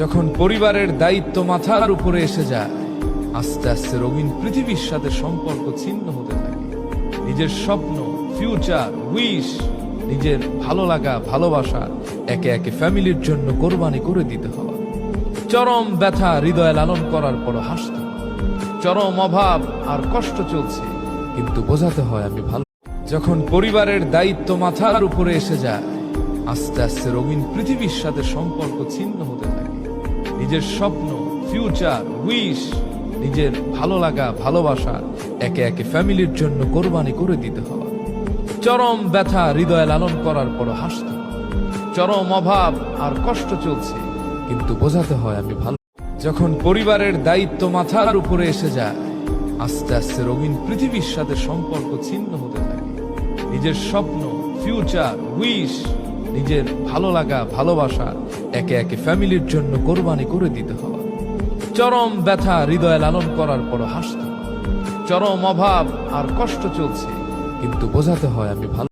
যখন পরিবারের দায়িত্ব মাথার উপরে এসে যায়, আস্তে আস্তে রঙিন পৃথিবীর সাথে সম্পর্ক ছিন্ন হতে থাকে। নিজের স্বপ্ন ফিউচার উইশ নিজের ভালো লাগা, ভালোবাসা একে একে ফ্যামিলির জন্য কোরবানি করে দিতে হয়। চরম ব্যথা হৃদয় লালন করার পর হাসতে। চরম অভাব আর কষ্ট চলছে, কিন্তু বোঝাতে হয় আমি ভালো। যখন পরিবারের দায়িত্ব মাথার উপরে এসে যায়, আস্তে আস্তে রঙিন পৃথিবীর সাথে সম্পর্ক ছিন্ন হতে থাকে। নিজের স্বপ্ন ফিউচার উইশ নিজের ভালো লাগা ভালোবাসা একে একে ফ্যামিলির জন্য কোরবানি করে দিতে হয় চরম ব্যথা হৃদয় লালন করার পর হাসতে চরম অভাব আর কষ্ট চলছে, কিন্তু বোঝাতে হয় আমি ভালো। যখন পরিবারের দায়িত্ব মাথার উপরে এসে যায়, আস্তে আস্তে রঙিন পৃথিবীর সাথে সম্পর্ক ছিন্ন হতে থাকে। নিজের স্বপ্ন ফিউচার উইশ নিজের ভালো লাগা, ভালোবাসা একে একে ফ্যামিলির জন্য কোরবানি করে দিতে হওয়া চরম ব্যথা হৃদয় লালন করার পর হাসতে। চরম অভাব আর কষ্ট চলছে, কিন্তু বোঝাতে হয় আমি ভালো